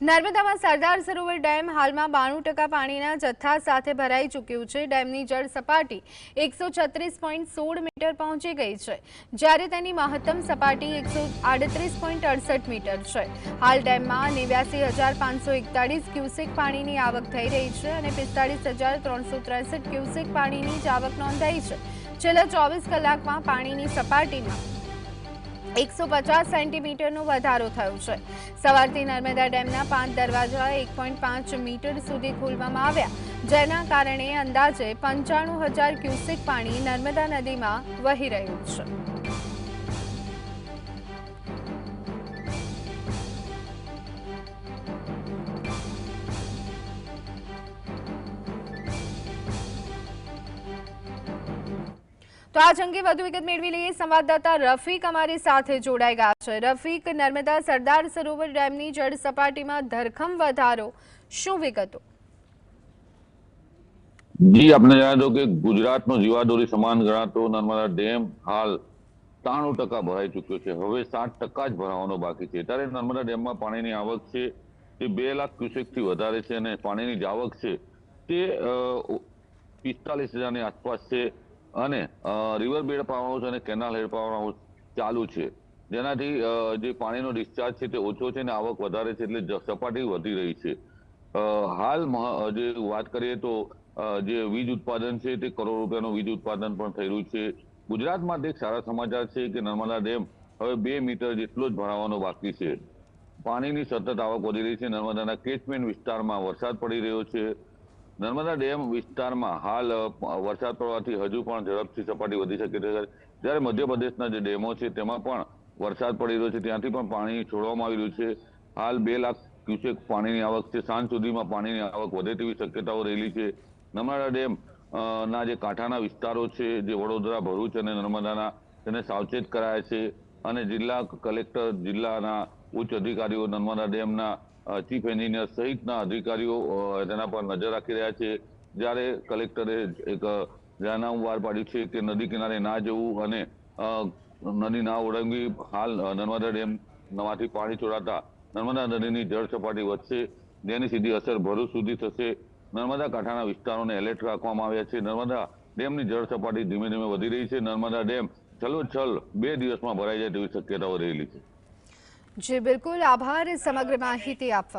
નર્મદામાં Sardar Sarovar dam હાલમાં બાણું ટકા પાણીના જથ્થા સાથે ભરાઈ ચૂક્યું છે. ડેમની જળ સપાટી એકસો મીટર પહોંચી ગઈ છે. જ્યારે તેની મહત્તમ સપાટી એકસો મીટર છે. હાલ ડેમમાં નેવ્યાસી ક્યુસેક પાણીની આવક થઈ રહી છે અને પિસ્તાળીસ ક્યુસેક પાણીની જ આવક નોંધાઈ છે. છેલ્લા ચોવીસ કલાકમાં પાણીની સપાટીમાં એકસો પચાસ સેન્ટીમીટરનો વધારો થયો છે. સવારથી નર્મદા ડેમના પાંચ દરવાજા એક પોઈન્ટ પાંચ મીટર સુધી ખોલવામાં આવ્યા, જેના કારણે અંદાજે પંચાણું હજાર ક્યુસેક પાણી નર્મદા નદીમાં વહી રહ્યું છે. તો આ અંગે વધુ વિગત મેળવી લઈએ. સંવાદદાતા રફીક અમારી સાથે જોડાઈ ગયા છે. રફીક, નર્મદા સરદાર સરોવર ડેમની જળ સપાટીમાં ધરખમ વધારો. શું વિગતો? જી, આપને જણાવી દો કે ગુજરાતનો જીવાદોરી સમાન ગણાતો નર્મદા ડેમ હાલ ત્રાણું ટકા ભરાઈ ચુક્યો છે. હવે સાત ટકા જ ભરાવાનો બાકી છે. ત્યારે નર્મદા ડેમમાં પાણીની આવક છે તે બે લાખ ક્યુસેકથી વધારે છે અને પાણીની જે આવક છે તે પિસ્તાલીસ હજારની આસપાસ છે. અને રિવર બેડ પાવર હાઉસ અને કેનાલ હેડ પાવર હાઉસ ચાલુ છે. જેનાથી જે પાણીનો ડિસ્ચાર્જ છે તે ઓછો છે અને આવક વધારે છે એટલે સપાટી વધી રહી છે. હાલ જે વાત કરીએ તો જે વીજ ઉત્પાદન છે તે કરોડ રૂપિયાનું વીજ ઉત્પાદન પણ થઈ રહ્યું છે. ગુજરાત માટે એક સારા સમાચાર છે કે નર્મદા ડેમ હવે બે મીટર જેટલો જ ભરાવાનો બાકી છે. પાણીની સતત આવક વધી રહી છે. નર્મદાના કેચમેન્ટ વિસ્તારમાં વરસાદ પડી રહ્યો છે. નર્મદા ડેમ વિસ્તારમાં હાલ વરસાદ પડવાથી હજુ પણ ઝડપથી સપાટી વધી શકે છે જ્યારે મધ્યપ્રદેશના જે ડેમો છે, તેમાં પણ વરસાદ પડી રહ્યો છે, ત્યાંથી પણ પાણી છોડવામાં આવી રહ્યું છે. હાલ બે લાખ ક્યુસેક પાણીની આવક છે. સાંજ સુધીમાં પાણીની આવક વધે તેવી શક્યતાઓ રહેલી છે. નર્મદા ડેમ ના જે કાંઠાના વિસ્તારો છે, જે વડોદરા, ભરૂચ અને નર્મદાના તેને સાવચેત કરાયા છે અને જિલ્લા કલેક્ટર જિલ્લાના ઉચ્ચ અધિકારીઓ નર્મદા ડેમના ચીફ એન્જિનિયર સહિતના અધિકારીઓ તેના પર નજર રાખી રહ્યા છે. જ્યારે કલેક્ટરે એક જાહેરનામું બહાર પાડ્યું છે કે નદી કિનારે ના જવું અને નદી ના ઓળંગવી હાલ નર્મદા ડેમ નવાથી પાણી છોડાતા નર્મદા નદીની જળ સપાટી વધશે જેની સીધી અસર ભરૂચ સુધી થશે. નર્મદા કાંઠાના વિસ્તારોને એલર્ટ રાખવામાં આવ્યા છે. નર્મદા ડેમની જળ સપાટી ધીમે ધીમે વધી રહી છે. નર્મદા ડેમ છલોછલ બે દિવસમાં ભરાઈ જાય તેવી શક્યતાઓ રહેલી છે. જી બિલકુલ આભાર સમગ્ર માહિતી આપવા